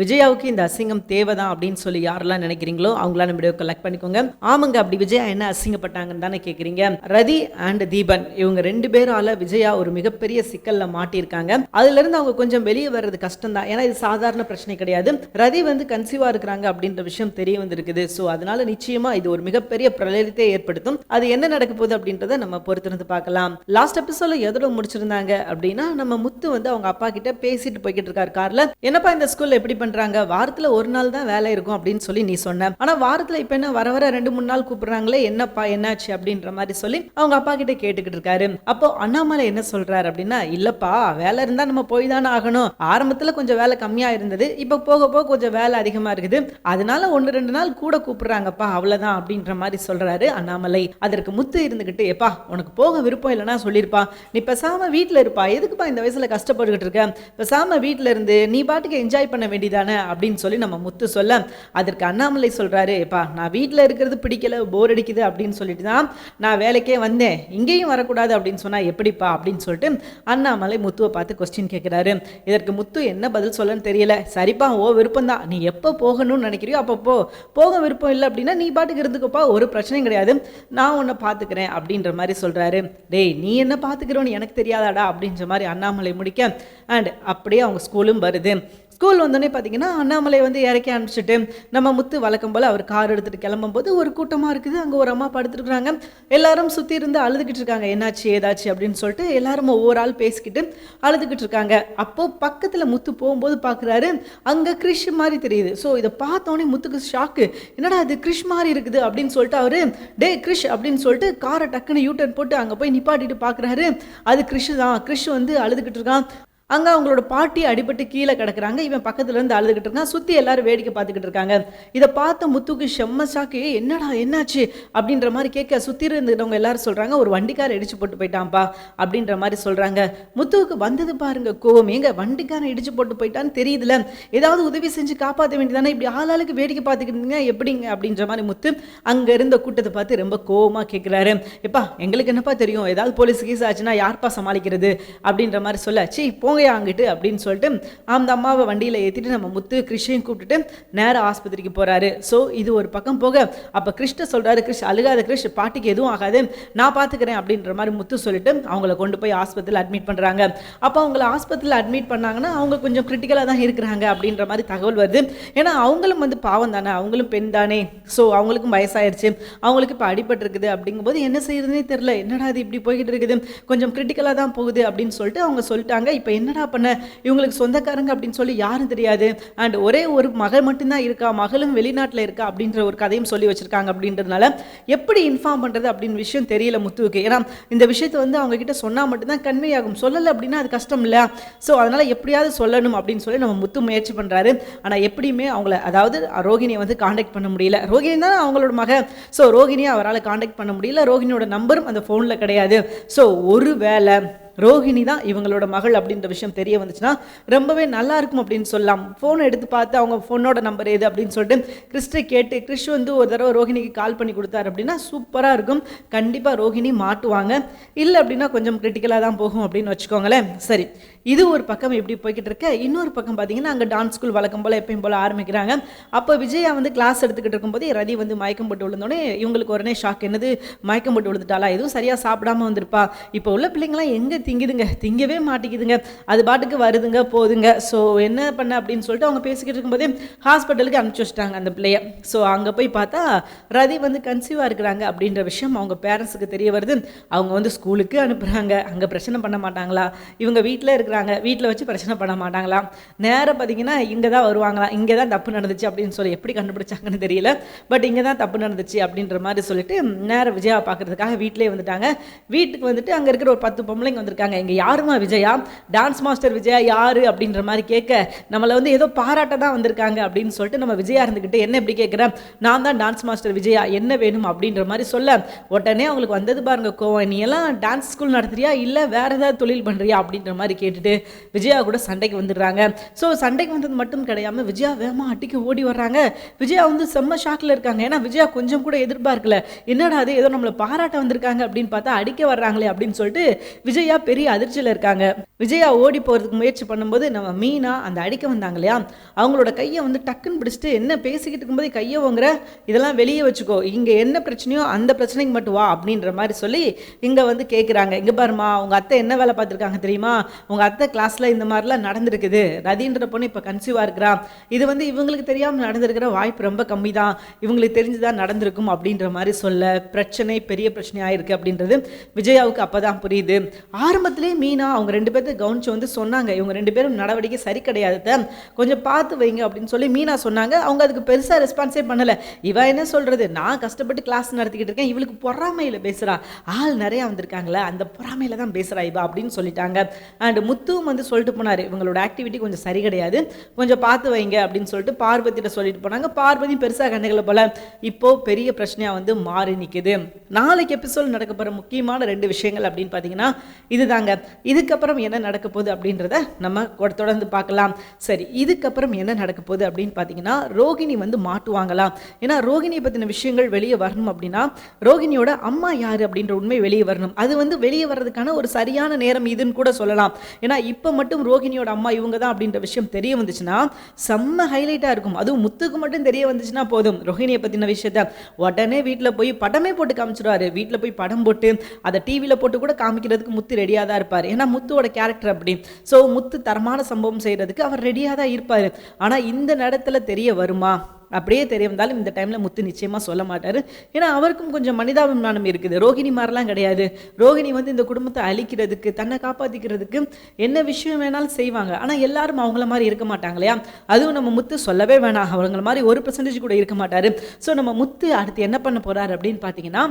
விஜயாவுக்கு இந்த அசிங்கம் தேவைதான் அப்படின்னு சொல்லி யாரெல்லாம் நினைக்கிறீங்களோ அவங்களாம் நம்ம கலெக்ட் பண்ணிக்கோங்க. ஆமாங்க அப்படி விஜயா என்ன அசிங்கப்பட்டாங்கன்னு தானே கேட்குறீங்க ரதி அண்ட் தீபன் இவங்க ரெண்டு பேரால விஜயா ஒரு மிகப்பெரிய சிக்கல்ல மாட்டியிருக்காங்க. அதுல இருந்து அவங்க கொஞ்சம் வெளியே வர்றது கஷ்டம் தான் ஏன்னா இது சாதாரண பிரச்சனை கிடையாது. ரதி வந்து கன்சீவா இருக்கிறாங்க அப்படின்ற விஷயம் தெரிய வந்திருக்குது. ஸோ அதனால நிச்சயமா இது ஒரு மிகப்பெரிய பிரளயத்தை ஏற்படுத்தும். அது என்ன நடக்க போகுது அப்படின்றத நம்ம பொறுத்திருந்து பார்க்கலாம். லாஸ்ட் எபிசோட எதோட முடிச்சிருந்தாங்க அப்படின்னா நம்ம முத்து வந்து அவங்க அப்பா கிட்ட பேசிட்டு போய்கிட்டு இருக்காரு கார்ல. என்னப்பா இந்த ஸ்கூல்ல எப்படி பண்ணுறாங்க வாரத்துல ஒரு நாள் தான் வேலை இருக்கும் அப்படின்னு சொல்லி நீ சொன்ன. ஆனா வாரத்துல இப்ப என்ன வர வர ரெண்டு மூணு நாள் கூப்பிடுறாங்களே என்னப்பா என்னாச்சு அப்படின்ற மாதிரி சொல்லி அவங்க அப்பா கிட்ட கேட்டுக்கிட்டு இருக்காரு. அப்போ அண்ணாமலை என்ன சொல்றாரு அப்படின்னா இல்லப்பா வேலை இருந்தா நம்ம போய் தானே ஆகணும். ஆரம்பத்துல கொஞ்சம் வேலை கம்மியா இருந்தது. இப்போ போக போக கொஞ்சம் வேலை அதிகமா இருக்குது. அதனால ஒன்று ரெண்டு நாள் கூட கூப்பிடுறாங்கப்பா அவ்வளவுதான் அப்படின்ற மாதிரி சொல்றாரு அண்ணாமலை. அதற்கு முத்து இருந்துகிட்டு எப்பா உனக்கு போக விருப்பம் இல்லைன்னா சொல்லியிருப்பா நீ பேசாம வீட்டுல இருப்பா. எதுக்குப்பா இந்த வயசுல கஷ்டப்பட்டுக்கிட்டு இருக்க? பேசாம வீட்டில் இருந்து நீ பாட்டுக்கு என்ஜாய் பண்ண வேண்டியது தானே அப்படின்னு சொல்லி நம்ம முத்து சொல்ல அதற்கு அண்ணாமலை சொல்கிறாரு எப்பா நான் வீட்டில் இருக்கிறது பிடிக்கல போர் அடிக்குது அப்படின்னு சொல்லிட்டு தான் நான் வேலைக்கே வந்தேன். இங்கேயும் வரக்கூடாது அப்படின்னு சொன்னால் எப்படிப்பா அப்படின்னு சொல்லிட்டு அண்ணாமலை முத்துவை பார்த்து கொஸ்டின் கேட்குறாரு இதற்கு முத்து என்ன பதில் சொல்லன்னு தெரியல. சரிப்பா ஓ விருப்பம் தான். நீ எப்போ போகணும்னு நினைக்கிறியோ அப்போ போ. போக விருப்பம் இல்லை அப்படின்னா நீ பாட்டுக்கு இருந்துக்கப்பா. ஒரு பிரச்சனையும் கிடையாது. நான் உன்னை பார்த்துக்கிறேன் அப்படின்ற மாதிரி சொல்கிறாரு டேய் நீ என்ன பார்த்துக்கிறோன்னு எனக்கு தெரியாதாடா அப்படின்ற மாதிரி அண்ணாமலை முடிக்க அண்ட் அப்படியே அவங்க ஸ்கூலும் வருது. ஸ்கூல் வந்தோடனே பார்த்தீங்கன்னா அண்ணாமலை வந்து இறக்கி அனுப்பிச்சிட்டு நம்ம முத்து வழக்கம் போல் அவர் கார் எடுத்துகிட்டு கிளம்பும்போது ஒரு கூட்டமாக இருக்குது. அங்கே ஒரு அம்மா படுத்துருக்குறாங்க. எல்லாரும் சுற்றி இருந்து அழுதுகிட்டு இருக்காங்க. என்னாச்சு ஏதாச்சு? அப்படின்னு சொல்லிட்டு எல்லாரும் ஒவ்வொரு ஆள் பேசிக்கிட்டு அழுதுகிட்டு இருக்காங்க. அப்போது பக்கத்தில் முத்து போகும்போது பார்க்குறாரு அங்கே கிறிஷ் மாதிரி தெரியுது. ஸோ இதை பார்த்தோன்னே முத்துக்கு ஷாக்கு என்னடா அது கிறிஷ் மாதிரி இருக்குது? அப்படின்னு சொல்லிட்டு அவர் டே கிறிஷ் அப்படின்னு சொல்லிட்டு காரை டக்குன்னு யூட்டர்ன் போட்டு அங்கே போய் நிப்பாட்டிட்டு பார்க்குறாரு அது கிறிஷ் தான். கிறிஷ் வந்து அழுதுகிட்டு இருக்கான். அங்கே அவங்களோட பாட்டி அடிபட்டு கீழே கிடக்குறாங்க. இவன் பக்கத்துல இருந்து அழுதுகிட்டு இருக்கான் சுற்றி எல்லாரும் வேடிக்கை பார்த்துக்கிட்டு இருக்காங்க. இதை பார்த்த முத்துக்கு செம்ம சாக்கு என்னடா என்னாச்சு? அப்படின்ற மாதிரி கேட்க சுற்றி இருந்தவங்க எல்லாரும் சொல்கிறாங்க ஒரு வண்டிக்கார இடிச்சு போட்டு போயிட்டான்ப்பா அப்படின்ற மாதிரி சொல்கிறாங்க முத்துவுக்கு வந்தது பாருங்க கோவம். எங்க வண்டிக்காரன் இடிச்சு போட்டு போயிட்டான்னு தெரியுதுல. ஏதாவது உதவி செஞ்சு காப்பாற்ற வேண்டியதானே? இப்படி ஆளாளுக்கு வேடிக்கை பார்த்துக்கிட்டு இருந்தீங்க எப்படிங்க? அப்படின்ற மாதிரி முத்து அங்கே இருந்த கூட்டத்தை பார்த்து ரொம்ப கோவமாக கேட்குறாரு எப்பா எங்களுக்கு என்னப்பா தெரியும்? ஏதாவது போலீஸ் கீஸ் ஆச்சுன்னா யார்ப்பா சமாளிக்கிறது? அப்படின்ற மாதிரி சொல்ல சீ போங்கயா அங்கிட்டு அப்படின்னு சொல்லிட்டு அந்த அம்மாவை வண்டியில் ஏற்றிட்டு நம்ம முத்து கிருஷ்ணையும் கூப்பிட்டுட்டு நேராக ஆஸ்பத்திரிக்கு போகிறாரு ஸோ இது ஒரு பக்கம் போக அப்போ கிருஷ்ண சொல்கிறாரு கிருஷ் அழுகாத கிருஷ் பாட்டிக்கு எதுவும் ஆகாது. நான் பார்த்துக்கிறேன் அப்படின்ற மாதிரி முத்து சொல்லிட்டு அவங்கள கொண்டு போய் ஆஸ்பத்திரியில் அட்மிட் பண்ணுறாங்க அப்போ அவங்கள ஆஸ்பத்திரியில் அட்மிட் பண்ணாங்கன்னா அவங்க கொஞ்சம் கிரிட்டிக்கலாக தான் இருக்கிறாங்க அப்படின்ற மாதிரி தகவல் வருது. ஏன்னா அவங்களும் வந்து பாவம் தானே அவங்களும் பெண் தானே. ஸோ அவங்களுக்கும் வயசாயிருச்சு. அவங்களுக்கு இப்போ அடிபட்டிருக்குது அப்படிங்கும்போது என்ன செய்யறதுனே தெரில என்னடா இது இப்படி போய்கிட்டு இருக்குது? கொஞ்சம் கிரிட்டிக்கலாக தான் போகுது அப்படின்னு சொல்லிட்டு அவங்க சொல்லிட்டாங்க. இப்போ என்ன என்னடா பண்ண? இவங்களுக்கு சொந்தக்காரங்க அப்படின்னு சொல்லி யாரும் தெரியாது. அண்ட் ஒரே ஒரு மகள் மட்டும்தான் இருக்கா? மகளும் வெளிநாட்டில் இருக்கா? அப்படின்ற ஒரு கதையும் சொல்லி வச்சிருக்காங்க அப்படின்றதுனால எப்படி இன்ஃபார்ம் பண்ணுறது அப்படின்னு விஷயம் தெரியல முத்துவுக்கு. ஏன்னா இந்த விஷயத்தை வந்து அவங்க கிட்ட சொன்னால் மட்டும்தான் கண்மையாகும். சொல்லலை அப்படின்னா அது கஷ்டம் இல்லை. ஸோ அதனால் எப்படியாவது சொல்லணும் அப்படின்னு சொல்லி நம்ம முத்து முயற்சி பண்ணுறாரு ஆனால் எப்படியுமே அவங்கள அதாவது ரோகிணியை வந்து காண்டாக்ட் பண்ண முடியல. ரோகிணி தான் அவங்களோட மக ஸோ ரோகிணியை அவரால் காண்டாக்ட் பண்ண முடியல. ரோகிணியோட நம்பரும் அந்த ஃபோனில் கிடையாது. ஸோ ஒரு வேலை ரோஹிணி தான் இவங்களோட மகள் அப்படின்ற விஷயம் தெரிய வந்துச்சுன்னா ரொம்பவே நல்லா இருக்கும் அப்படின்னு சொல்லலாம். ஃபோன் எடுத்து பார்த்து அவங்க ஃபோனோட நம்பர் எது அப்படின்னு சொல்லிட்டு கிறிஸ்டை கேட்டு கிறிஷ் வந்து ஒரு தடவை ரோஹிணிக்கு கால் பண்ணி கொடுத்தாரு அப்படின்னா சூப்பராக இருக்கும். கண்டிப்பாக ரோஹிணி மாட்டுவாங்க. இல்லை அப்படின்னா கொஞ்சம் கிரிட்டிக்கலாக தான் போகும் அப்படின்னு வச்சுக்கோங்களேன். சரி. இது ஒரு பக்கம் எப்படி போய்கிட்டு இருக்க? இன்னொரு பக்கம் பார்த்தீங்கன்னா அங்கே டான்ஸ் ஸ்கூல் வழக்கம் போல் எப்பயும் போல் ஆரம்பிக்கிறாங்க. அப்போ விஜயா வந்து கிளாஸ் எடுத்துக்கிட்டு இருக்கும்போது ரதி வந்து மயக்கம் போட்டு விழுந்தோடனே இவங்களுக்கு உடனே ஷாக் என்னது? மயக்கம் போட்டு விழுந்துட்டாளா? எதுவும் சரியாக சாப்பிடாம வந்திருப்பா. இப்போ உள்ள பிள்ளைங்களாம் எங்கே திங்குதுங்க? திங்கவே மாட்டேங்குதுங்க அது பாட்டுக்கு வருதுங்க போதுங்க. ஸோ என்ன பண்ண? அப்படின்னு சொல்லிட்டு அவங்க பேசிக்கிட்டு இருக்கும்போதே ஹாஸ்பிட்டலுக்கு அனுப்பிச்சி வச்சிட்டாங்க அந்த பிள்ளைய. ஸோ அங்கே போய் பார்த்தா ரதி வந்து கன்சீவாக இருக்கிறாங்க அப்படின்ற விஷயம் அவங்க பேரண்ட்ஸுக்கு தெரிய வருது. அவங்க வந்து ஸ்கூலுக்கு அனுப்புகிறாங்க அங்கே பிரச்சனை பண்ண மாட்டாங்களா? இவங்க வீட்டில் இருக்கிற இருக்காங்க. வீட்டில் வச்சு பிரச்சனை பண்ண மாட்டாங்களா? நேராக பார்த்தீங்கன்னா இங்கே தான் வருவாங்களாம் இங்கே தான் தப்பு நடந்துச்சு அப்படின்னு சொல்லி எப்படி கண்டுபிடிச்சாங்கன்னு தெரியல. பட் இங்கே தான் தப்பு நடந்துச்சு அப்படின்ற மாதிரி சொல்லிட்டு நேராக விஜயா பார்க்குறதுக்காக வீட்டிலே வந்துட்டாங்க. வீட்டுக்கு வந்துட்டு அங்கே இருக்கிற ஒரு பத்து பொம்பளைங்க வந்திருக்காங்க. இங்கே யாருமா விஜயா? டான்ஸ் மாஸ்டர் விஜயா யாரு? அப்படின்ற மாதிரி கேட்க நம்மளை வந்து ஏதோ பாராட்ட தான் வந்திருக்காங்க அப்படின்னு சொல்லிட்டு நம்ம விஜயா இருந்துக்கிட்டு என்ன எப்படி கேட்குறேன் நான் தான் டான்ஸ் மாஸ்டர் விஜயா. என்ன வேணும்? அப்படின்ற மாதிரி சொல்ல உடனே அவங்களுக்கு வந்தது பாருங்க கோவம். நீ எல்லாம் டான்ஸ் ஸ்கூல் நடத்துறியா? இல்லை வேற ஏதாவது தொழில் பண்ணுறியா அப்படின்ற மாதிரி கேட்டுட்டு சொல்லிட்டு விஜயா கூட சண்டைக்கு வந்துடுறாங்க. ஸோ சண்டைக்கு வந்தது மட்டும் கிடையாமல் விஜயா வேகமாக அட்டிக்கு ஓடி வர்றாங்க. விஜயா வந்து செம்ம ஷாக்கில் இருக்காங்க. ஏன்னா விஜயா கொஞ்சம் கூட எதிர்பார்க்கல. என்னடா அது ஏதோ நம்மளை பாராட்ட வந்திருக்காங்க அப்படின்னு பார்த்தா அடிக்க வர்றாங்களே அப்படின்னு சொல்லிட்டு விஜயா பெரிய அதிர்ச்சியில் இருக்காங்க. விஜயா ஓடி போகிறதுக்கு முயற்சி பண்ணும்போது நம்ம மீனா அந்த அடிக்க வந்தாங்க இல்லையா? அவங்களோட கையை வந்து டக்குன்னு பிடிச்சிட்டு என்ன பேசிக்கிட்டு இருக்கும்போது கையை வாங்குற இதெல்லாம் வெளியே வச்சுக்கோ. இங்கே என்ன பிரச்சனையோ அந்த பிரச்சனைக்கு மட்டும் வா அப்படின்ற மாதிரி சொல்லி இங்கே வந்து கேட்குறாங்க இங்கே பாருமா உங்கள் அத்தை என்ன வேலை பார்த்துருக்காங்க தெரியுமா? உங்கள் அத்தை கிளாஸில் இந்த மாதிரிலாம் நடந்திருக்குது. ரதின்ற பொண்ணு இப்போ கன்சீவாக இருக்கிறான் இது வந்து இவங்களுக்கு தெரியாமல் நடந்திருக்கிற வாய்ப்பு ரொம்ப கம்மி தான் இவங்களுக்கு தெரிஞ்சுதான் நடந்திருக்கும் அப்படின்ற மாதிரி சொல்ல பிரச்சனை பெரிய பிரச்சனையாக இருக்குது அப்படின்றது விஜயாவுக்கு அப்போ தான் புரியுது. ஆரம்பத்திலே மீனா அவங்க ரெண்டு பேர்த்து கவனிச்சு வந்து சொன்னாங்க. இவங்க ரெண்டு பேரும் நடவடிக்கை சரி கிடையாது கொஞ்சம் பார்த்து வைங்க அப்படின்னு சொல்லி மீனா சொன்னாங்க. அவங்க அதுக்கு பெருசாக ரெஸ்பான்ஸே பண்ணலை. இவ என்ன சொல்கிறது நான் கஷ்டப்பட்டு கிளாஸ் நடத்திக்கிட்டு இருக்கேன். இவளுக்கு பொறாமையில் பேசுகிறா ஆள் நிறையா வந்திருக்காங்களே அந்த பொறாமையில் தான் பேசுகிறா இவ அப்படின்னு சொல்லிட்டாங்க. அண்ட் முத்துவும் வந்து சொல்லிட்டு போனார் இவங்களோட ஆக்டிவிட்டி கொஞ்சம் சரி கிடையாது. கொஞ்சம் பார்த்து வைங்க அப்படின்னு சொல்லிட்டு பார்வதியிட்ட சொல்லிட்டு போனாங்க. பார்வதி பெருசாக கண்டுகளை போல இப்போ பெரிய பிரச்சனையாக வந்து மாறி நிற்குது நாளைக்கு எபிசோட் நடக்க போகிற முக்கியமான ரெண்டு விஷயங்கள் அப்படின்னு பார்த்தீங்கன்னா இதுதாங்க. இதுக்கப்புறம் என்ன நடக்க போகுது அப்படின்றத நம்ம தொடர்ந்து பார்க்கலாம். சரி இதுக்கப்புறம் என்ன நடக்க போகுது அப்படின்னு பார்த்தீங்கன்னா ரோகிணி வந்து மாட்டுவாங்களா? ஏன்னா ரோகிணியை பற்றின விஷயங்கள் வெளியே வரணும் அப்படின்னா ரோகிணியோட அம்மா யார் அப்படின்ற உண்மை வெளியே வரணும். அது வந்து வெளியே வர்றதுக்கான ஒரு சரியான நேரம் இதுன்னு கூட சொல்லலாம். ஏன்னா இப்போ மட்டும் ரோகிணியோட அம்மா இவங்க தான் அப்படின்ற விஷயம் தெரிய வந்துச்சுன்னா செம்ம ஹைலைட்டாக இருக்கும். அதுவும் முத்துக்கு மட்டும் தெரிய வந்துச்சுன்னா போதும். ரோஹிணியை பற்றின விஷயத்த உடனே வீட்டில் போய் படமே போட்டு காமிச்சிருவாரு. வீட்டில் போய் படம் போட்டு அதை டிவியில் போட்டு கூட காமிக்கிறதுக்கு முத்து ரெடியாக தான் இருப்பார். ஏன்னா முத்துவோட கேரக்டர் அப்படி. ஸோ முத்து தரமான சம்பவம் செய்கிறதுக்கு அவர் ரெடியாக தான் இருப்பார். ஆனால் இந்த நேரத்தில் தெரிய வருமா? அப்படியே தெரிய வந்தாலும் இந்த டைமில் முத்து நிச்சயமாக சொல்ல மாட்டார். ஏன்னா அவருக்கும் கொஞ்சம் மனிதாபிமானம் இருக்குது. ரோகிணி மாதிரிலாம் கிடையாது. ரோகிணி வந்து இந்த குடும்பத்தை அழிக்கிறதுக்கு தன்னை காப்பாற்றிக்கிறதுக்கு என்ன விஷயம் வேணாலும் செய்வாங்க. ஆனால் எல்லாரும் அவங்கள மாதிரி இருக்க மாட்டாங்க இல்லையா? அதுவும் நம்ம முத்து சொல்லவே வேணாம். அவங்கள மாதிரி ஒரு பர்சன்டேஜ் கூட இருக்க மாட்டார். ஸோ நம்ம முத்து அடுத்து என்ன பண்ண போகிறார் அப்படின்னு பார்த்தீங்கன்னா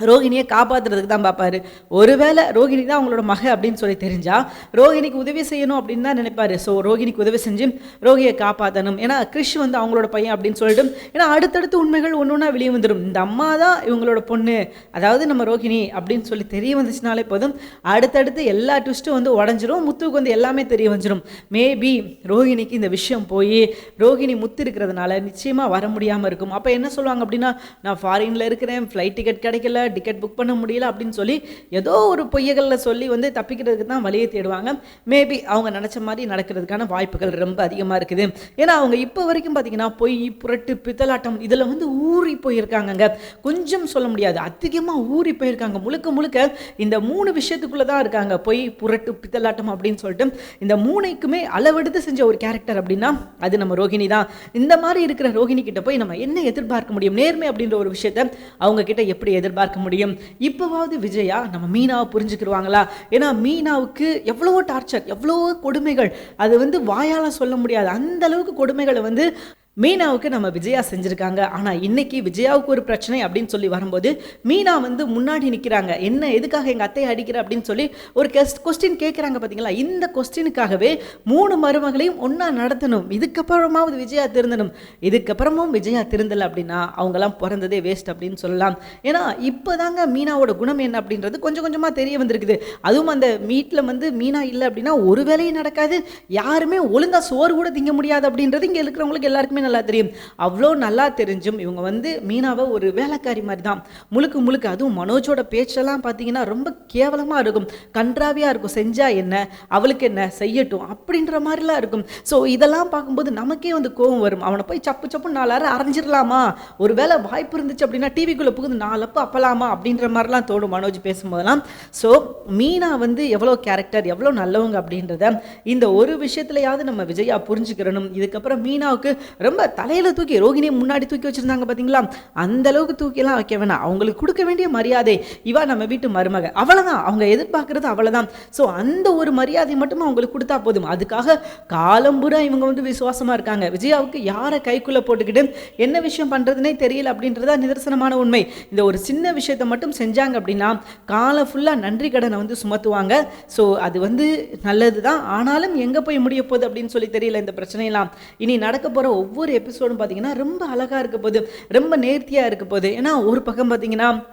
ரோகிணியை காப்பாத்துறதுக்கு தான் பார்ப்பாரு. ஒருவேளை ரோகிணி தான் அவங்களோட மக அப்படின்னு சொல்லி தெரிஞ்சா ரோகிணிக்கு உதவி செய்யணும் அப்படின்னு தான் நினைப்பாரு. ஸோ ரோகிணிக்கு உதவி செஞ்சு ரோகியை காப்பாற்றணும் ஏன்னா கிறிஷ் வந்து அவங்களோட பையன் அப்படின்னு சொல்லிட்டு ஏன்னா அடுத்தடுத்து உண்மைகள் ஒன்று ஒன்றா வெளியே வந்துடும் இந்த அம்மா தான் இவங்களோட பொண்ணு. அதாவது நம்ம ரோகிணி அப்படின்னு சொல்லி தெரிய வந்துச்சுனாலே போதும் அடுத்தடுத்து எல்லா ட்விஸ்ட்டும் வந்து உடஞ்சிரும். முத்துவுக்கு வந்து எல்லாமே தெரிய வந்துடும் மேபி ரோகிணிக்கு இந்த விஷயம் போய் ரோகிணி முத்து இருக்கிறதுனால நிச்சயமாக வர முடியாமல் இருக்கும். அப்போ என்ன சொல்லுவாங்க அப்படின்னா நான் ஃபாரினில் இருக்கிறேன் ஃப்ளைட் டிக்கெட் கிடைக்கல டிக்கெட் புக் பண்ண முடியல அப்படின்னு சொல்லி ஏதோ ஒரு பொய்யகளில் சொல்லி வந்து தப்பிக்கிறதுக்கு தான் வழியை தேடுவாங்க. மேபி அவங்க நினச்ச மாதிரி நடக்கிறதுக்கான வாய்ப்புகள் ரொம்ப அதிகமாக இருக்குது. ஏன்னா அவங்க இப்போ வரைக்கும் பார்த்தீங்கன்னா பொய் புரட்டு பித்தலாட்டம் இதில் வந்து ஊறி போயிருக்காங்கங்க. கொஞ்சம் சொல்ல முடியாது. அதிகமாக ஊறி போயிருக்காங்க. முழுக்க முழுக்க இந்த மூணு விஷயத்துக்குள்ளே தான் இருக்காங்க. பொய் புரட்டு பித்தலாட்டம் அப்படின்னு சொல்லிட்டு. இந்த மூணைக்குமே அளவெடுத்து செஞ்ச ஒரு கேரக்டர் அப்படின்னா அது நம்ம ரோகிணி தான். இந்த மாதிரி இருக்கிற ரோஹிணி கிட்ட போய் நம்ம என்ன எதிர்பார்க்க முடியும்? நேர்மை அப்படின்ற ஒரு விஷயத்த அவங்க கிட்ட எப்படி எதிர்பார்க்க முடியும். இப்போவாவது விஜயா நம்ம மீனாவை புரிஞ்சுக்கிடுவாங்களா? ஏன்னா மீனாவுக்கு எவ்வளவோ டார்ச்சர் எவ்வளவோ கொடுமைகள். அது வந்து வாயால் சொல்ல முடியாது. அந்த அளவுக்கு கொடுமைகளை வந்து மீனாவுக்கு நம்ம விஜயா செஞ்சுருக்காங்க. ஆனால் இன்னைக்கு விஜயாவுக்கு ஒரு பிரச்சனை அப்படின்னு சொல்லி வரும்போது மீனா வந்து முன்னாடி நிற்கிறாங்க என்ன எதுக்காக எங்கள் அத்தையை அடிக்கிற? அப்படின்னு சொல்லி ஒரு கெஸ்ட் கொஸ்டின் கேட்குறாங்க பார்த்தீங்களா இந்த கொஸ்டினுக்காகவே மூணு மருமகளையும் ஒன்றா நடத்தணும். இதுக்கப்புறமாவது விஜயா திருந்தணும். இதுக்கப்புறமும் விஜயா திருந்தலை அப்படின்னா அவங்கெல்லாம் பிறந்ததே வேஸ்ட் அப்படின்னு சொல்லலாம். ஏன்னா இப்போ தாங்க மீனாவோட குணம் என்ன அப்படின்றது கொஞ்சம் கொஞ்சமாக தெரிய வந்திருக்குது. அதுவும் அந்த மீட்டில் வந்து மீனா இல்லை அப்படின்னா ஒரு வேலையும் நடக்காது. யாருமே ஒழுங்காக சோறு கூட திங்க முடியாது அப்படின்றது இங்கே இருக்கிறவங்களுக்கு எல்லாருக்குமே நல்லா தெரியும். அவ்வளோ நல்லா தெரிஞ்சும் இவங்க வந்து மீனாவை ஒரு வேலைக்காரி மாதிரி தான் முழுக்க முழுக்க அதுவும் மனோஜோட பேச்செல்லாம் பார்த்தீங்கன்னா ரொம்ப கேவலமாக இருக்கும். கன்றாவியாக இருக்கும். செஞ்சா என்ன? அவளுக்கு என்ன? செய்யட்டும். அப்படின்ற மாதிரிலாம் இருக்கும். ஸோ இதெல்லாம் பார்க்கும்போது நமக்கே வந்து கோவம் வரும். அவனை போய் சப்பு சப்பு நாலாறு அரைஞ்சிடலாமா? ஒரு வேலை வாய்ப்பு இருந்துச்சு அப்படின்னா டிவிக்குள்ளே புகுந்து நாலப்பு அப்பலாமா? அப்படின்ற மாதிரிலாம் தோணும் மனோஜ் பேசும்போதெல்லாம். ஸோ மீனா வந்து எவ்வளோ கேரக்டர் எவ்வளோ நல்லவங்க அப்படின்றத இந்த ஒரு விஷயத்துலையாவது நம்ம விஜயா புரிஞ்சுக்கிறணும். இதுக்கப்புறம் மீனாவுக்கு ரொம்ப ரொம்ப தலையில் தூக்கி ரோகிணியை முன்னாடி தூக்கி வச்சுருந்தாங்க பார்த்தீங்களா அந்த அளவுக்கு தூக்கிலாம் வைக்க வேணாம். அவங்களுக்கு கொடுக்க வேண்டிய மரியாதை. இவா நம்ம வீட்டு மருமக. அவ்வளோதான் அவங்க எதிர்பார்க்குறது அவ்வளோதான் ஸோ அந்த ஒரு மரியாதை மட்டும் அவங்களுக்கு கொடுத்தா போதும். அதுக்காக காலம்புரா இவங்க வந்து விசுவாசமாக இருக்காங்க. விஜயாவுக்கு யாரை கைக்குள்ளே போட்டுக்கிட்டு என்ன விஷயம் பண்ணுறதுனே தெரியல அப்படின்றதா நிதர்சனமான உண்மை. இந்த ஒரு சின்ன விஷயத்தை மட்டும் செஞ்சாங்க அப்படின்னா காலம் ஃபுல்லாக நன்றி கடனை வந்து சுமத்துவாங்க. ஸோ அது வந்து நல்லது தான் ஆனாலும் எங்கே போய் முடிய போகுது அப்படின்னு சொல்லி தெரியல இந்த பிரச்சனையெல்லாம். இனி நடக்க போகிற ஒவ்வொரு எபிசோடும் பார்த்தீங்கன்னா ரொம்ப அழகாக இருக்க போகுது ரொம்ப நேர்த்தியாக இருக்க போகுது. ஏன்னா ஒரு பக்கம் பார்த்தீங்கன்னா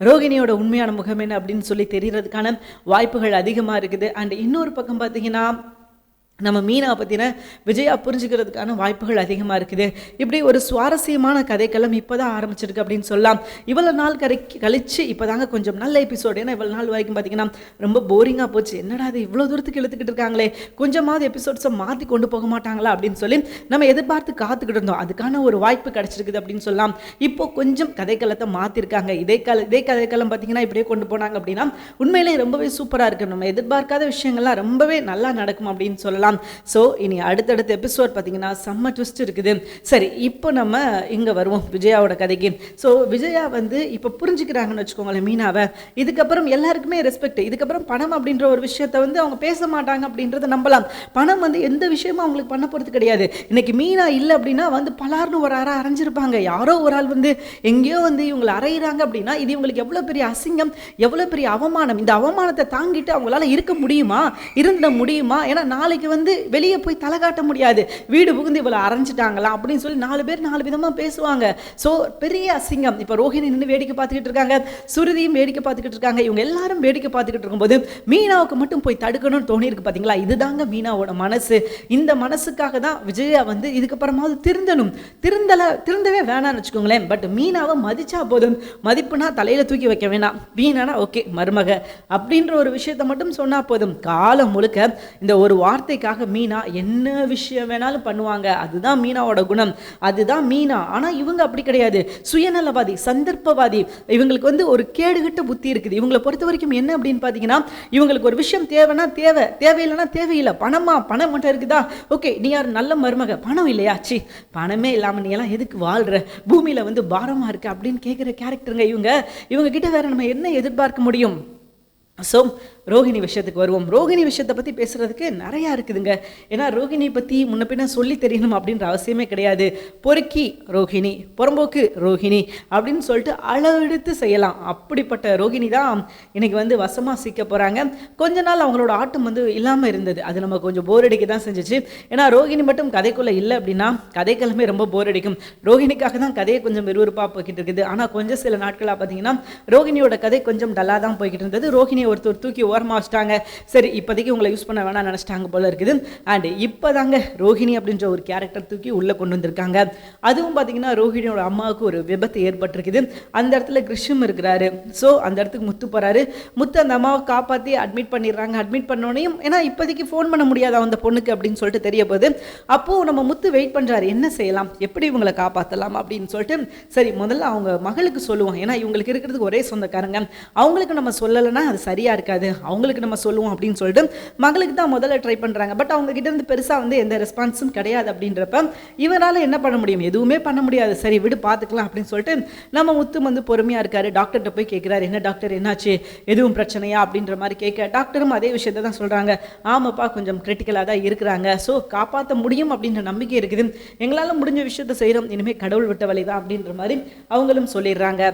ரோகிணியோட உண்மையான முகம் என்ன அப்படின்னு சொல்லி தெரியறதுக்கான வாய்ப்புகள் அதிகமாக இருக்குது. அண்ட் இன்னொரு பக்கம் பார்த்தீங்கன்னா நம்ம மீனா பற்றின விஜயா புரிஞ்சுக்கிறதுக்கான வாய்ப்புகள் அதிகமாக இருக்குது. இப்படி ஒரு சுவாரஸ்யமான கதைக்களம் இப்போ தான் ஆரம்பிச்சிருக்கு அப்படின்னு சொல்லலாம். இவ்வளோ நாள் கரை கழிச்சு இப்போ தாங்க கொஞ்சம் நல்ல எபிசோடு ஏன்னா இவ்வளோ நாள் வரைக்கும் பார்த்தீங்கன்னா ரொம்ப போரிங்காக போச்சு. என்னடா அது இவ்வளோ தூரத்துக்கு இழுத்துக்கிட்டு இருக்காங்களே. கொஞ்சமாவது எபிசோட்ஸை மாற்றி கொண்டு போக மாட்டாங்களா அப்படின்னு சொல்லி நம்ம எதிர்பார்த்து காத்துக்கிட்டு இருந்தோம். அதுக்கான ஒரு வாய்ப்பு கிடச்சிருக்குது அப்படின்னு சொல்லலாம். இப்போ கொஞ்சம் கதைக்களத்தை மாற்றிருக்காங்க இதே கால இதே கதைக்களம் பார்த்தீங்கன்னா இப்படியே கொண்டு போனாங்க அப்படின்னா உண்மையிலேயே ரொம்பவே சூப்பராக இருக்குது நம்ம எதிர்பார்க்காத விஷயங்கள்லாம் ரொம்பவே நல்லா நடக்கும் அப்படின்னு சொல்லலாம். ஸோ இனி அடுத்தடுத்த எபிசோட் பார்த்தீங்கன்னா செம்ம ட்விஸ்ட் இருக்குது. சரி இப்போ நம்ம இங்கே வருவோம் விஜயாவோட கதைக்கு. ஸோ விஜயா வந்து இப்போ புரிஞ்சுக்கிறாங்கன்னு வச்சுக்கோங்களேன் மீனாவை. இதுக்கப்புறம் எல்லாருக்குமே ரெஸ்பெக்ட் இதுக்கப்புறம் பணம் அப்படின்ற ஒரு விஷயத்த வந்து அவங்க பேச மாட்டாங்க அப்படின்றத நம்பலாம். பணம் வந்து எந்த விஷயமும் அவங்களுக்கு பண்ண போகிறது கிடையாது. இன்னைக்கு மீனா இல்லை அப்படின்னா வந்து பலார்னு ஒரு ஆறாக அரைஞ்சிருப்பாங்க. யாரோ ஒரு ஆள் வந்து எங்கேயோ வந்து இவங்களை அரைகிறாங்க அப்படின்னா இது இவங்களுக்கு எவ்வளோ பெரிய அசிங்கம் எவ்வளோ பெரிய அவமானம். இந்த அவமானத்தை தாங்கிட்டு அவங்களால இருக்க முடியுமா? இருந்துட முடியுமா? ஏன்னா நாளைக்கு வந்து வெளியே போய் தலை காட்ட முடியாது. வீடு புகுந்து இவ்வளோ அரைஞ்சிட்டாங்களா? அப்படின்னு சொல்லி நாலு பேர் நாலு விதமாக பேசுவாங்க. ஸோ பெரிய அசிங்கம். இப்போ ரோஹிணி நின்று வேடிக்கை பார்த்துக்கிட்டு இருக்காங்க. சுருதியும் வேடிக்கை பார்த்துக்கிட்டு இருக்காங்க. இவங்க எல்லாரும் வேடிக்கை பார்த்துக்கிட்டு இருக்கும்போது மீனாவுக்கு மட்டும் போய் தடுக்கணும்னு தோணியிருக்கு பார்த்தீங்களா இதுதாங்க மீனாவோட மனசு. இந்த மனசுக்காக தான் விஜயா வந்து இதுக்கப்புறமாவது திருந்தணும். திருந்தலை திருந்தவே வேணாம்னு வச்சுக்கோங்களேன். பட் மீனாவை மதிச்சா போதும். மதிப்புனா தலையில் தூக்கி வைக்க வேணாம். மீனானா ஓகே மருமக. அப்படின்ற ஒரு விஷயத்த மட்டும் சொன்னால் போதும். காலம் முழுக்க இந்த ஒரு வார்த்தைக்காக மீனா என்ன விஷயம் வேணாலும் பண்ணுவாங்க. அதுதான் மீனாவோட குணம். அதுதான் மீனா. ஆனால் இவங்க அப்படி கிடையாது. சுயநலவாதி சந்தர்ப்பவாதி. இவங்களுக்கு வந்து ஒரு கேடுகட்ட புத்தி இருக்குது. இவங்களை பொறுத்த வரைக்கும் என்ன அப்படின்னு பார்த்தீங்கன்னா இவங்களுக்கு ஒரு விஷயம் தேவைன்னா தேவை. தேவையில்லைன்னா தேவையில்லை. பணமா? பணம் மட்டும் இருக்குதா? ஓகே நீ யார்? நல்ல மருமக. பணம் இல்லையா? சி பணமே இல்லாமல் நீ எல்லாம் எதுக்கு வாழ்கிற பூமியில் வந்து பாரமாக இருக்கு அப்படின்னு கேட்குற கேரக்டருங்க இவங்க. இவங்க கிட்ட வேற நம்ம என்ன எதிர்பார்க்க முடியும்? ஸோ ரோஹிணி விஷயத்துக்கு வருவோம். ரோஹிணி விஷயத்தை பற்றி பேசுகிறதுக்கு நிறையா இருக்குதுங்க. ஏன்னா ரோஹிணி பற்றி முன்ன பின்ன சொல்லி தெரியணும் அப்படின்ற அவசியமே கிடையாது. பொறுக்கி ரோஹிணி புறம்போக்கு ரோஹிணி அப்படின்னு சொல்லிட்டு அளவெடுத்து செய்யலாம். அப்படிப்பட்ட ரோஹிணி தான் இன்னைக்கு வந்து வசமாக சிக்க போகிறாங்க கொஞ்ச நாள் அவங்களோட ஆட்டம் வந்து இல்லாமல் இருந்தது. அது நம்ம கொஞ்சம் போர் அடிக்க தான் செஞ்சிச்சு. ஏன்னா ரோஹிணி மட்டும் கதைக்குள்ளே இல்லை அப்படின்னா கதைக்கிழமை ரொம்ப போர் அடிக்கும். ரோஹிணிக்காக தான் கதையை கொஞ்சம் விறுவிறுப்பாக போய்கிட்டு இருக்குது. ஆனால் கொஞ்சம் சில நாட்களாக பார்த்தீங்கன்னா ரோஹிணியோட கதை கொஞ்சம் டல்லாக தான் போய்கிட்டு இருந்தது. ரோஹிணி ஒருத்தர் தூக்கி ஓரமாக வச்சிட்டாங்க. சரி இப்போதைக்கு உங்களை யூஸ் பண்ண வேணாம் நினச்சிட்டாங்க போல இருக்குது. அண்ட் இப்போ தாங்க ரோஹிணி அப்படின்ற ஒரு கேரக்டர் தூக்கி உள்ளே கொண்டு வந்திருக்காங்க. அதுவும் பார்த்தீங்கன்னா ரோஹிணியோட அம்மாவுக்கு ஒரு விபத்து ஏற்பட்டிருக்குது. அந்த இடத்துல கிருஷ்ணம் இருக்கிறாரு. ஸோ அந்த இடத்துக்கு முத்து போகிறாரு முத்து அந்த அம்மாவை காப்பாற்றி அட்மிட் பண்ணிடுறாங்க. அட்மிட் பண்ணோனையும் ஏன்னா இப்போதைக்கு ஃபோன் பண்ண முடியாது அந்த பொண்ணுக்கு அப்படின்னு சொல்லிட்டு தெரிய போகுது. அப்போது நம்ம முத்து வெயிட் பண்ணுறாரு என்ன செய்யலாம்? எப்படி இவங்களை காப்பாற்றலாம் அப்படின்னு சொல்லிட்டு சரி முதல்ல அவங்க மகளுக்கு சொல்லுவோம். ஏன்னா இவங்களுக்கு இருக்கிறதுக்கு ஒரே சொந்தக்காரங்க. அவங்களுக்கு நம்ம சொல்லலைன்னா அது சரி சரியாக இருக்காது. அவங்களுக்கு நம்ம சொல்லுவோம் அப்படின்னு சொல்லிட்டு மகளுக்கு தான் முதல்ல ட்ரை பண்ணுறாங்க பட் அவங்க கிட்ட இருந்து பெருசாக வந்து எந்த ரெஸ்பான்ஸும் கிடையாது அப்படின்றப்ப இவரால் என்ன பண்ண முடியும்? எதுவுமே பண்ண முடியாது. சரி விடு பார்த்துக்கலாம் அப்படின்னு சொல்லிட்டு நம்ம முத்து வந்து பொறுமையாக இருக்காரு. டாக்டர்கிட்ட போய் கேட்குறாரு என்ன டாக்டர் என்னாச்சு? எதுவும் பிரச்சனையா? அப்படின்ற மாதிரி கேட்க டாக்டரும் அதே விஷயத்தை தான் சொல்கிறாங்க ஆமாப்பா கொஞ்சம் கிரிட்டிக்கலாக தான் இருக்கிறாங்க. ஸோ காப்பாற்ற முடியும் அப்படின்ற நம்பிக்கை இருக்குது. எங்களால் முடிஞ்ச விஷயத்த செய்கிறோம் இனிமேல் கடவுள் விட்ட வழி தான் அப்படின்ற மாதிரி அவங்களும் சொல்லிடுறாங்க.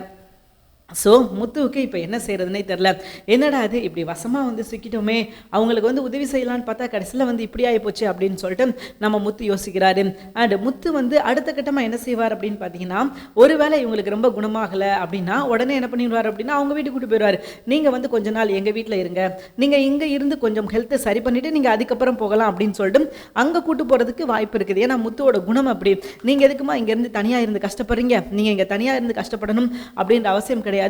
ஸோ முத்துவுக்கு இப்போ என்ன செய்கிறதுனே தெரில என்னடா அது இப்படி வசமாக வந்து சிக்கிட்டோமே. அவங்களுக்கு வந்து உதவி செய்யலான்னு பார்த்தா கடைசியில் வந்து இப்படி ஆகிப்போச்சு அப்படின்னு சொல்லிட்டு நம்ம முத்து யோசிக்கிறாரு. அண்ட் முத்து வந்து அடுத்த கட்டமாக என்ன செய்வார் அப்படின்னு பார்த்தீங்கன்னா ஒருவேளை இவங்களுக்கு ரொம்ப குணமாகலை அப்படின்னா உடனே என்ன பண்ணிடுவார் அப்படின்னா அவங்க வீட்டுக்கு கூட்டு போயிடுவார். நீங்கள் வந்து கொஞ்ச நாள் எங்கள் வீட்டில் இருங்க. நீங்கள் இங்கே இருந்து கொஞ்சம் ஹெல்த்தை சரி பண்ணிவிட்டு நீங்கள் அதுக்கப்புறம் போகலாம் அப்படின்னு சொல்லிட்டு அங்கே கூட்டு போகிறதுக்கு வாய்ப்பு இருக்குது. ஏன்னா முத்துவோட குணம் அப்படி. நீங்கள் எதுக்குமா இங்கேருந்து தனியாக இருந்து கஷ்டப்படுறீங்க? நீங்கள் இங்கே தனியாக இருந்து கஷ்டப்படணும் அப்படின்ற அவசியம் கிடையாது.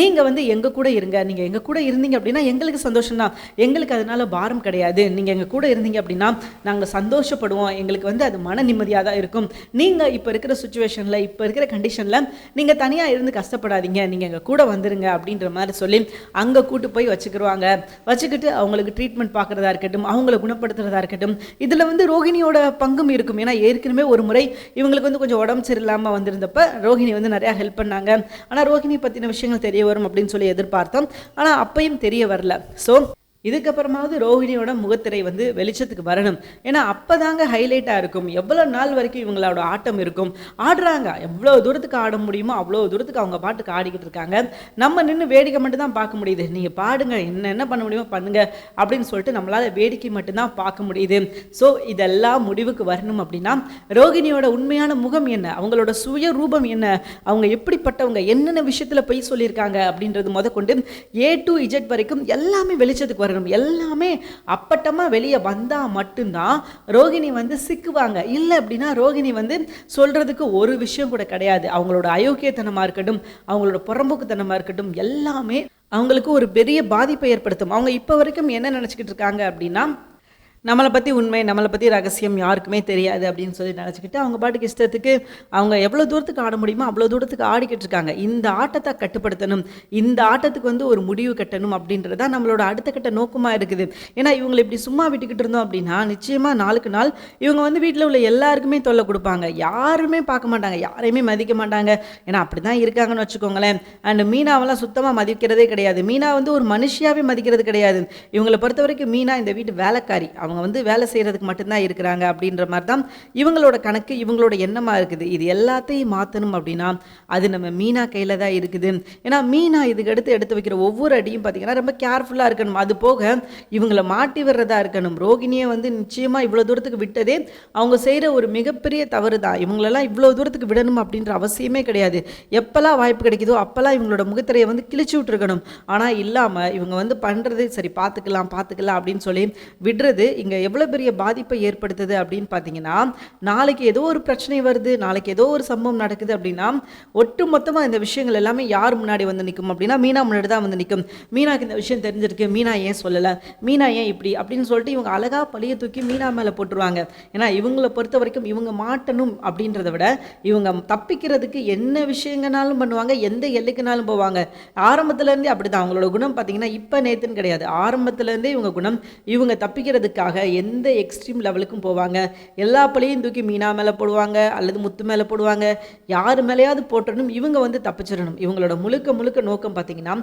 நீங்கள் வந்து எங்கள் கூட இருங்க. நீங்கள் எங்கள் கூட இருந்தீங்க அப்படின்னா எங்களுக்கு சந்தோஷம் தான். எங்களுக்கு அதனால் பாரம் கிடையாது. நீங்கள் எங்கள் கூட இருந்தீங்க அப்படின்னா நாங்கள் சந்தோஷப்படுவோம். எங்களுக்கு வந்து அது மன நிம்மதியாக தான் இருக்கும். நீங்கள் இப்போ இருக்கிற சுச்சுவேஷனில் இப்போ இருக்கிற கண்டிஷனில் நீங்கள் தனியாக இருந்து கஷ்டப்படாதீங்க. நீங்கள் எங்கள் கூட வந்துருங்க அப்படின்ற மாதிரி சொல்லி அங்கே கூட்டு போய் வச்சுக்கிடுவாங்க வச்சுக்கிட்டு அவங்களுக்கு ட்ரீட்மெண்ட் பார்க்குறதா இருக்கட்டும் அவங்கள குணப்படுத்துறதா இருக்கட்டும் இதில் வந்து ரோகிணியோட பங்கும் இருக்கும். ஏன்னா ஏற்கனவே ஒரு முறை இவங்களுக்கு வந்து கொஞ்சம் உடம்பு சரியில்லாமல் வந்திருந்தப்ப ரோஹிணி வந்து நிறையா ஹெல்ப் பண்ணாங்க. ஆனால் ரோஹிணி பற்றின விஷயங்கள் தெரிய வரும் அப்படின்னு சொல்லி எதிர்பார்த்தோம். ஆனால் அப்பையும் தெரிய வரல. ஸோ இதுக்கப்புறமாவது ரோஹிணியோட முகத்திரை வந்து வெளிச்சத்துக்கு வரணும். ஏன்னா அப்போ தாங்க ஹைலைட்டாக இருக்கும். எவ்வளோ நாள் வரைக்கும் இவங்களோட ஆட்டம் இருக்கும். ஆடுறாங்க. எவ்வளோ தூரத்துக்கு ஆட முடியுமோ அவ்வளோ தூரத்துக்கு அவங்க பாட்டுக்கு ஆடிக்கிட்டு இருக்காங்க. நம்ம நின்று வேடிக்கை மட்டும் தான் பார்க்க முடியுது. நீங்கள் பாடுங்க. என்ன என்ன பண்ண முடியுமோ பண்ணுங்க. அப்படின்னு சொல்லிட்டு நம்மளால் வேடிக்கை மட்டும்தான் பார்க்க முடியுது. ஸோ இதெல்லாம் முடிவுக்கு வரணும் அப்படின்னா ரோகிணியோட உண்மையான முகம் என்ன? அவங்களோட சுய ரூபம் என்ன? அவங்க எப்படிப்பட்டவங்க? என்னென்ன விஷயத்தில் பொய் சொல்லியிருக்காங்க? அப்படின்றது முதக்கொண்டு ஏ டு இஜெட் வரைக்கும் எல்லாமே வெளிச்சத்துக்கு வரணும். எல்லாமே அப்பட்டமாக வெளியே வந்தால் மட்டும்தான் ரோகிணி வந்து சிக்குவாங்க. இல்லை அப்படின்னா ரோகிணி வந்து சொல்கிறதுக்கு ஒரு விஷயம் கூட கிடையாது. அவங்களோட அயோக்கியத்தனமாக இருக்கட்டும் அவங்களோட புறம்போக்குத்தனமாக இருக்கட்டும் எல்லாமே அவங்களுக்கு ஒரு பெரிய பாதிப்பை ஏற்படுத்தும். அவங்க இப்போ வரைக்கும் என்ன நினச்சிக்கிட்டு இருக்காங்க அப்படின்னா நம்மளை பற்றி உண்மை நம்மளை பற்றி ரகசியம் யாருக்குமே தெரியாது அப்படின்னு சொல்லி நினச்சிக்கிட்டு அவங்க பாட்டுக்கு இஷ்டத்துக்கு அவங்க எவ்வளோ தூரத்துக்கு ஆட முடியுமோ அவ்வளோ தூரத்துக்கு ஆடிக்கிட்டு இருக்காங்க. இந்த ஆட்டத்தை கட்டுப்படுத்தணும் இந்த ஆட்டத்துக்கு வந்து ஒரு முடிவு கட்டணும் அப்படின்றது தான் நம்மளோட அடுத்த கட்ட நோக்கமாக இருக்குது. ஏன்னா இவங்களை இப்படி சும்மா விட்டுக்கிட்டு இருந்தோம் அப்படின்னா நிச்சயமாக நாளுக்கு நாள் இவங்க வந்து வீட்டில் உள்ள எல்லாருக்குமே தொல்லை கொடுப்பாங்க. யாருமே பார்க்க மாட்டாங்க யாரையுமே மதிக்க மாட்டாங்க. ஏன்னா அப்படி தான் இருக்காங்கன்னு வச்சுக்கோங்களேன். அண்ட் மீனாவெல்லாம் சுத்தமாக மதிக்கிறதே கிடையாது. மீனா வந்து ஒரு மனுஷியாவே மதிக்கிறது கிடையாது. இவங்களை பொறுத்த வரைக்கும் மீனா இந்த வீட்டு வேலைக்காரி. அவங்க அவங்க வந்து வேலை செய்கிறதுக்கு மட்டும்தான் இருக்கிறாங்க அப்படின்ற மாதிரி தான் இவங்களோட கணக்கு இவங்களோட எண்ணமாக இருக்குது. இது எல்லாத்தையும் மாற்றணும் அப்படின்னா அது நம்ம மீனா கையில் தான் இருக்குது. ஏன்னா மீனா இதுக்கு அடுத்து எடுத்து வைக்கிற ஒவ்வொரு அடியும் பார்த்தீங்கன்னா ரொம்ப கேர்ஃபுல்லாக இருக்கணும். அது போக இவங்கள மாட்டி வர்றதா இருக்கணும். ரோகிணியை வந்து நிச்சயமாக இவ்வளோ தூரத்துக்கு விட்டதே அவங்க செய்கிற ஒரு மிகப்பெரிய தவறு தான் இவங்களெல்லாம் இவ்வளோ தூரத்துக்கு விடணும் அப்படின்ற அவசியமே கிடையாது. எப்போல்லாம் வாய்ப்பு கிடைக்குதோ அப்போல்லாம் இவங்களோட முகத்திரையை வந்து கிழிச்சு விட்டுருக்கணும். ஆனால் இல்லாமல் இவங்க வந்து பண்ணுறது சரி பார்த்துக்கலாம் பார்த்துக்கலாம் அப்படின்னு சொல்லி விடுறது இங்கே எவ்வளோ பெரிய பாதிப்பை ஏற்படுத்துது அப்படின்னு பார்த்தீங்கன்னா நாளைக்கு ஏதோ ஒரு பிரச்சனை வருது நாளைக்கு ஏதோ ஒரு சம்பவம் நடக்குது அப்படின்னா ஒட்டு மொத்தமாக இந்த விஷயங்கள் எல்லாமே யார் முன்னாடி வந்து நிற்கும் அப்படின்னா மீனா முன்னாடி தான் வந்து நிற்கும் மீனாக்கு இந்த விஷயம் தெரிஞ்சிருக்கு மீனா ஏன் சொல்லலை மீனா ஏன் இப்படி அப்படின்னு சொல்லிட்டு இவங்க அழகாக பழிய தூக்கி மீனா மேலே போட்டுருவாங்க. ஏன்னா இவங்களை பொறுத்த வரைக்கும் இவங்க மாட்டணும் அப்படின்றத விட இவங்க தப்பிக்கிறதுக்கு என்ன விஷயங்கனாலும் பண்ணுவாங்க எந்த எல்லைக்குனாலும் போவாங்க. ஆரம்பத்துலேருந்தே அப்படி தான் அவங்களோட குணம் பார்த்தீங்கன்னா இப்போ நேத்துன்னு கிடையாது. ஆரம்பத்துலேருந்தே இவங்க குணம் இவங்க தப்பிக்கிறதுக்காக எந்த எக்ஸ்ட்ரீம் லெவலுக்கும் போவாங்க. எல்லா பழியும் தூக்கி மீனா மேலே போடுவாங்க அல்லது முத்து மேலே போடுவாங்க. யார் மேலேயாவது போட்டணும் இவங்க வந்து தப்பிச்சிடணும். இவங்களோட முழுக்க முழுக்க நோக்கம் பார்த்தீங்கன்னா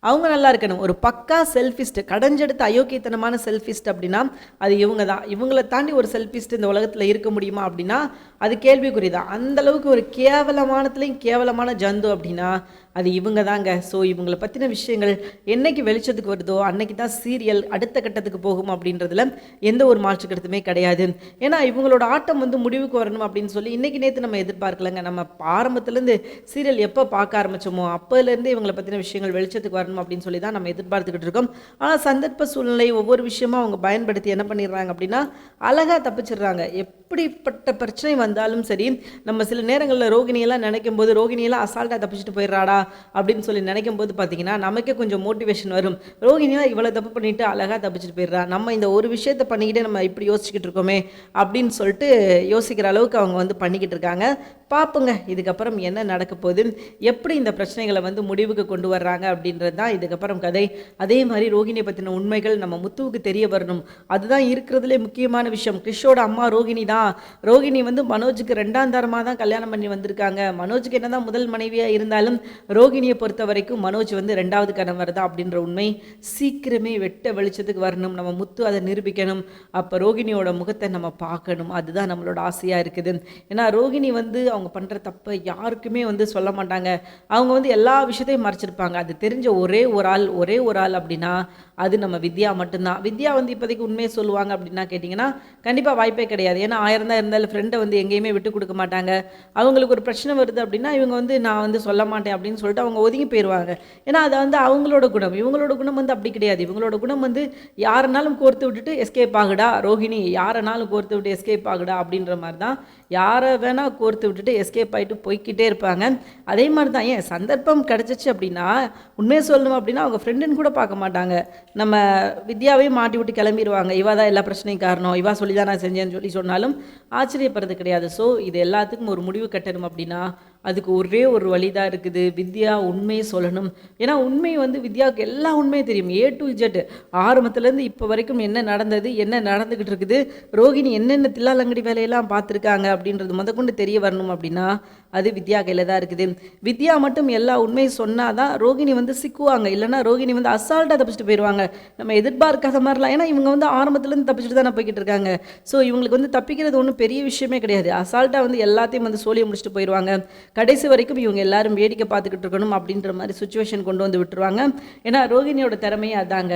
அவங்க நல்லா இருக்கணும். ஒரு பக்கா செல்ஃபிஸ்ட் கடைஞ்செடுத்த அயோக்கியத்தனமான செல்ஃபிஸ்ட் அப்படின்னா அது இவங்க தான். இவங்களை தாண்டி ஒரு செல்ஃபிஸ்ட் இந்த உலகத்தில் இருக்க முடியுமா அப்படின்னா அது கேள்விக்குறி தான். அந்த அளவுக்கு ஒரு கேவலமானத்துலேயும் கேவலமான ஜந்து அப்படின்னா அது இவங்க தாங்க ஸோ இவங்களை பற்றின விஷயங்கள் என்னைக்கு வெளிச்சத்துக்கு வருதோ அன்னைக்கு தான் சீரியல் அடுத்த கட்டத்துக்கு போகும் அப்படின்றதுல எந்த ஒரு மாற்று கருத்துமே கிடையாது. ஏன்னா இவங்களோட ஆட்டம் வந்து முடிவுக்கு வரணும் அப்படின்னு சொல்லி இன்றைக்கி நேற்று நம்ம எதிர்பார்க்கலங்க. நம்ம ஆரம்பத்துலேருந்து சீரியல் எப்போ பார்க்க ஆரம்பிச்சோமோ அப்போலேருந்து இவங்களை பற்றின விஷயங்கள் வெளிச்சத்துக்கு வரணும் அப்படின்னு சொல்லி தான் நம்ம எதிர்பார்த்துக்கிட்டு இருக்கோம். ஆனால் சந்தர்ப்ப சூழ்நிலை ஒவ்வொரு விஷயமும் அவங்க பயன்படுத்தி என்ன பண்ணிடுறாங்க அப்படின்னா அழகாக தப்பிச்சிடுறாங்க. எப்படிப்பட்ட பிரச்சனை வந்தாலும் சரி நம்ம சில நேரங்களில் ரோகிணியெல்லாம் நினைக்கும் போது ரோகிணியெல்லாம் அசால்ட்டாக தப்பிச்சுட்டு போயிடுறாடா அப்படின்னு சொல்லி நினைக்கும் போது பார்த்தீங்கன்னா நமக்கே கொஞ்சம் மோட்டிவேஷன் வரும். ரோகிணியெல்லாம் இவ்வளோ தப்பு பண்ணிட்டு அழகாக தப்பிச்சுட்டு போயிடுறா. நம்ம இந்த ஒரு விஷயத்தை பண்ணிக்கிட்டே நம்ம இப்படி யோசிச்சுக்கிட்டு இருக்கோமே அப்படின்னு சொல்லிட்டு யோசிக்கிற அளவுக்கு அவங்க வந்து பண்ணிக்கிட்டு இருக்காங்க. பார்ப்போங்க. இதுக்கப்புறம் என்ன நடக்க போகுது எப்படி இந்த பிரச்சனைகளை வந்து முடிவுக்கு கொண்டு வர்றாங்க அப்படின்றது தான் இதுக்கப்புறம் கதை. அதே மாதிரி ரோகிணியை பற்றின உண்மைகள் நம்ம முத்துவுக்கு தெரிய வரணும். அதுதான் இருக்கிறதுலே முக்கியமான விஷயம். கிறிஷோட அம்மா ரோகிணி தான். ரோகிணி வந்து மனோஜுக்கு ரெண்டாம் தரமாக தான் கல்யாணம் பண்ணி வந்திருக்காங்க. மனோஜுக்கு என்ன தான் முதல் மனைவியாக இருந்தாலும் ரோகிணியை பொறுத்த வரைக்கும் மனோஜ் வந்து ரெண்டாவது கணவர் தான் அப்படின்ற உண்மை சீக்கிரமே வெட்ட வெளிச்சத்துக்கு வரணும். நம்ம முத்து அதை நிரூபிக்கணும். அப்போ ரோகிணியோட முகத்தை நம்ம பார்க்கணும். அதுதான் நம்மளோட ஆசையாக இருக்குது. ஏன்னா ரோகிணி வந்து அவங்க பண்ணுற தப்பை யாருக்குமே வந்து சொல்ல மாட்டாங்க. அவங்க வந்து எல்லா விஷயத்தையும் மறைச்சிருப்பாங்க. அது தெரிஞ்ச ஒரே ஒரு ஆள் ஒரே ஒரு ஆள் அப்படின்னா அது நம்ம வித்யா மட்டும்தான். வித்யா வந்து இப்போதைக்கு உண்மையை சொல்லுவாங்க அப்படின்னா கேட்டிங்கன்னா கண்டிப்பாக வாய்ப்பே கிடையாது. ஏன்னா ஆயிரம் தான் இருந்தாலும் ஃப்ரெண்டை வந்து எங்கேயுமே விட்டு கொடுக்க மாட்டாங்க. அவங்களுக்கு ஒரு பிரச்சனை வருது அப்படின்னா இவங்க வந்து நான் வந்து சொல்ல மாட்டேன் அப்படின்னு சொல்லிட்டு அவங்க ஒதுங்கி போயிடுவாங்க ஏன்னா அது வந்து அவங்களோட குணம். இவங்களோட குணம் வந்து அப்படி கிடையாது. இவங்களோட குணம் வந்து யாருனாலும் கோர்த்து விட்டுட்டு எஸ்கேப் ஆகுடா ரோஹிணி? யாரனாலும் கோர்த்து விட்டு எஸ்கேப் ஆகுடா அப்படின்ற மாதிரி தான் யாரை வேணால் கோர்த்து விட்டுட்டு எஸ்கேப் ஆகிட்டு போய்க்கிட்டே இருப்பாங்க. அதே மாதிரி தான் ஏன் சந்தர்ப்பம் கிடச்சிச்சு அப்படின்னா உண்மையை சொல்லணும் அப்படின்னா அவங்க ஃப்ரெண்டுன்னு கூட பார்க்க மாட்டாங்க. நம்ம வித்யாவையும் மாட்டி விட்டு கிளம்பிடுவாங்க. இவா தான் எல்லா பிரச்சனையும் காரணம். இவா சொல்லி தான் நான் செஞ்சேன்னு சொல்லி சொன்னாலும் ஆச்சரியப்படுறது கிடையாது. ஸோ இது எல்லாத்துக்கும் ஒரு முடிவு கட்டணும் அப்படின்னா அதுக்கு ஒரே ஒரு வழி தான் இருக்குது. வித்யா உண்மையை சொல்லணும். ஏன்னா உண்மை வந்து வித்யாவுக்கு எல்லா உண்மையும் தெரியும். ஏ டு இஜட் ஆரம்பத்துலேருந்து இப்போ வரைக்கும் என்ன நடந்தது என்ன நடந்துக்கிட்டு இருக்குது ரோகிணி என்னென்ன தில்லாலங்கடி வேலையெல்லாம் பார்த்துருக்காங்க அப்படின்றது முதற்கொண்டு தெரிய வரணும் அப்படின்னா அது வித்யா கையில் தான் இருக்குது. வித்யா மட்டும் எல்லா உண்மையும் சொன்னால் தான் ரோகிணி வந்து சிக்குவாங்க. இல்லைன்னா ரோகிணி வந்து அசால்ட்டாக தப்பிச்சுட்டு போயிடுவாங்க நம்ம எதிர்பார்க்காத மாதிரிலாம் ஏன்னா இவங்க வந்து ஆரம்பத்துலேருந்து தப்பிச்சுட்டு தானே போய்கிட்டு இருக்காங்க. ஸோ இவங்களுக்கு வந்து தப்பிக்கிறது ஒன்றும் பெரிய விஷயமே கிடையாது. அசால்ட்டாக வந்து எல்லாத்தையும் வந்து சோழியை முடிச்சுட்டு போயிடுவாங்க கடைசி வரைக்கும் இவங்க எல்லாரும் வேடிக்கை பார்த்துக்கிட்டு இருக்கணும் அப்படின்ற மாதிரி சுச்சுவேஷன் கொண்டு வந்து விட்டுருவாங்க. ஏன்னா ரோகிணியோட திறமையே அதாங்க.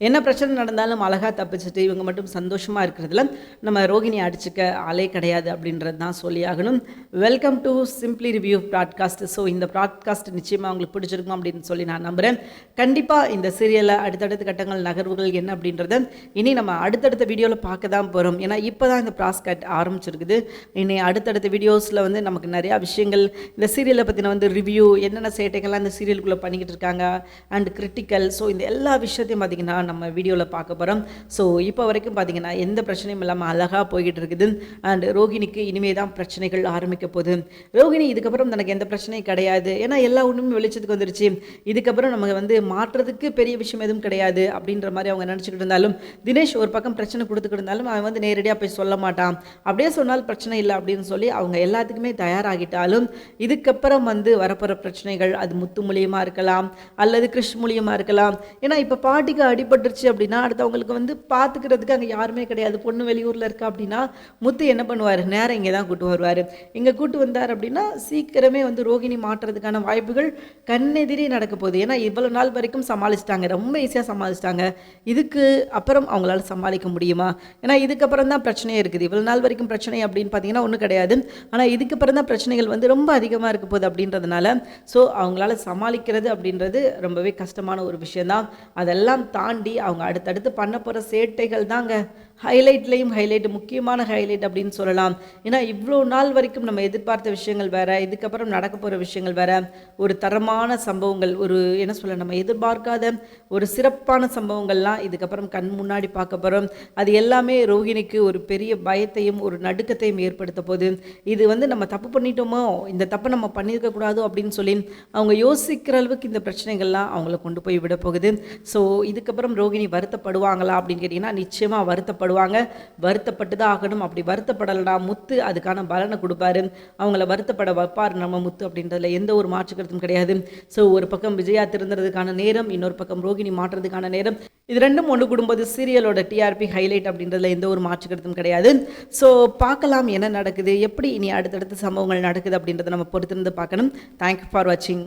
என்ன பிரச்சனை நடந்தாலும் அழகாக தப்பிச்சுட்டு இவங்க மட்டும் சந்தோஷமாக இருக்கிறதுல நம்ம ரோகிணி அடிச்சுக்க ஆளே கிடையாது அப்படின்றது தான் சொல்லியாகணும் welcome to simply review broadcast so இந்த ப்ராட்காஸ்ட் நிச்சயமாக உங்களுக்கு பிடிச்சிருக்கும் அப்படின்னு சொல்லி நான் நம்புகிறேன் கண்டிப்பாக இந்த சீரியலில் அடுத்தடுத்த கட்டங்கள் நகர்வுகள் என்ன அப்படின்றத இனி நம்ம அடுத்தடுத்த வீடியோவில் பார்க்க தான் போகிறோம் ஏன்னா இப்போ தான் இந்த ப்ராஸ்கட் ஆரம்பிச்சிருக்குது. இனி அடுத்தடுத்த வீடியோஸில் வந்து நமக்கு நிறையா விஷயங்கள் இந்த சீரியலை பற்றின வந்து ரிவ்யூ என்னென்ன சேட்டைகள்லாம் இந்த சீரியலுக்குள்ளே பண்ணிக்கிட்டு இருக்காங்க அண்ட் கிரிட்டிக்கல் ஸோ இந்த எல்லா விஷயத்தையும் பார்த்திங்கன்னா நம்ம வீடியோவில் பார்க்க போகிறோம் ஸோ இப்போ வரைக்கும் பார்த்தீங்கன்னா எந்த பிரச்சனையும் இல்லாமல் அழகாக போய்கிட்டு இருக்குது. அண்ட் ரோகிணிக்கு இனிமே தான் பிரச்சனைகள் ஆரம்பிக்க போகுது. ரோகிணி இதுக்கப்புறம் தனக்கு எந்த பிரச்சனையும் கிடையாது. ஏன்னா எல்லா ஒன்றுமே வெளிச்சத்துக்கு வந்துருச்சு. இதுக்கப்புறம் நமக்கு வந்து மாற்றுறதுக்கு பெரிய விஷயம் எதுவும் கிடையாது அப்படின்ற மாதிரி அவங்க நினச்சிக்கிட்டு இருந்தாலும் தினேஷ் ஒரு பக்கம் பிரச்சனை கொடுத்துக்கிட்டு இருந்தாலும் அவன் வந்து நேரடியாக போய் சொல்ல மாட்டான். அப்படியே சொன்னால் பிரச்சனை இல்லை அப்படின்னு சொல்லி அவங்க எல்லாத்துக்குமே தயாராகிட்டாலும் இதுக்கப்புறம் வந்து வரப்போகிற பிரச்சனைகள் அது முத்து மூலியமாக இருக்கலாம் அல்லது கிறிஷ் மூலியமாக இருக்கலாம். ஏன்னா இப்போ பாட்டிக்கு ஏற்பட்டுருச்சு அப்படின்னா அடுத்தவங்களுக்கு வந்து பார்த்துக்கிறதுக்கு அங்கே யாருமே கிடையாது. பொண்ணு வெளியூரில் இருக்கா அப்படின்னா முத்து என்ன பண்ணுவார்? நேரம் இங்கே தான் கூட்டு வருவார். இங்கே கூட்டு வந்தார் அப்படின்னா சீக்கிரமே வந்து ரோகிணி மாற்றுறதுக்கான வாய்ப்புகள் கண்ணெதிரே நடக்க போகுது. ஏன்னா இவ்வளோ நாள் வரைக்கும் சமாளிச்சிட்டாங்க. ரொம்ப ஈஸியாக சமாளிச்சிட்டாங்க. இதுக்கு அப்புறம் அவங்களால சமாளிக்க முடியுமா? ஏன்னா இதுக்கப்புறம் தான் பிரச்சனையே இருக்குது. இவ்வளோ நாள் வரைக்கும் பிரச்சனை அப்படின்னு பார்த்தீங்கன்னா ஒன்றும் கிடையாது. ஆனால் இதுக்கப்புறம் தான் பிரச்சனைகள் வந்து ரொம்ப அதிகமாக இருக்க போகுது அப்படின்றதுனால ஸோ அவங்களால சமாளிக்கிறது அப்படின்றது ரொம்பவே கஷ்டமான ஒரு விஷயந்தான் அதெல்லாம் தாண்டி அவங்க அடுத்தடுத்து பண்ண போகிற சேட்டைகள் தாங்க. ஹைலைட்லேயும் ஹைலைட் முக்கியமான ஹைலைட் அப்படின்னு சொல்லலாம். ஏன்னா இவ்வளோ நாள் வரைக்கும் நம்ம எதிர்பார்த்த விஷயங்கள் வேறு இதுக்கப்புறம் நடக்க போகிற விஷயங்கள் வேறு ஒரு தரமான சம்பவங்கள் ஒரு என்ன சொல்ல நம்ம எதிர்பார்க்காத ஒரு சிறப்பான சம்பவங்கள்லாம் இதுக்கப்புறம் கண் முன்னாடி பார்க்க போகிறோம் அது எல்லாமே ரோகிணிக்கு ஒரு பெரிய பயத்தையும் ஒரு நடுக்கத்தையும் ஏற்படுத்த போது இது வந்து நம்ம தப்பு பண்ணிட்டோமோ இந்த தப்பை நம்ம பண்ணியிருக்கக்கூடாது அப்படின்னு சொல்லி அவங்க யோசிக்கிற அளவுக்கு இந்த பிரச்சனைகள்லாம் அவங்கள கொண்டு போய் விட போகுது. ஸோ இதுக்கப்புறம் ரோகிணி வருத்தப்படுவாங்களா அப்படின்னு கேட்டிங்கன்னா நிச்சயமாக வருத்தப்படுவாங்க வருத்தப்பட்டு தான் ஆகணும். அப்படி வருத்தப்படலைனா முத்து அதுக்கான பலனை கொடுப்பாரு. அவங்கள வருத்தப்பட வைப்பார் நம்ம முத்து அப்படின்றதுல எந்த ஒரு மாற்று கருத்தும் கிடையாது. ஸோ ஒரு பக்கம் விஜயா திருந்துறதுக்கான நேரம் இன்னொரு பக்கம் ரோகிணி மாற்றுறதுக்கான நேரம். இது ரெண்டும் ஒன்று கூடும்போது சீரியலோட டிஆர்பி ஹைலைட் அப்படின்றதுல எந்த ஒரு மாற்று கருத்தும் கிடையாது. ஸோ பார்க்கலாம் என்ன நடக்குது எப்படி இனி அடுத்தடுத்த சம்பவங்கள் நடக்குது அப்படின்றத நம்ம பொறுத்திருந்து பார்க்கணும். தேங்க்யூ ஃபார் வாட்சிங்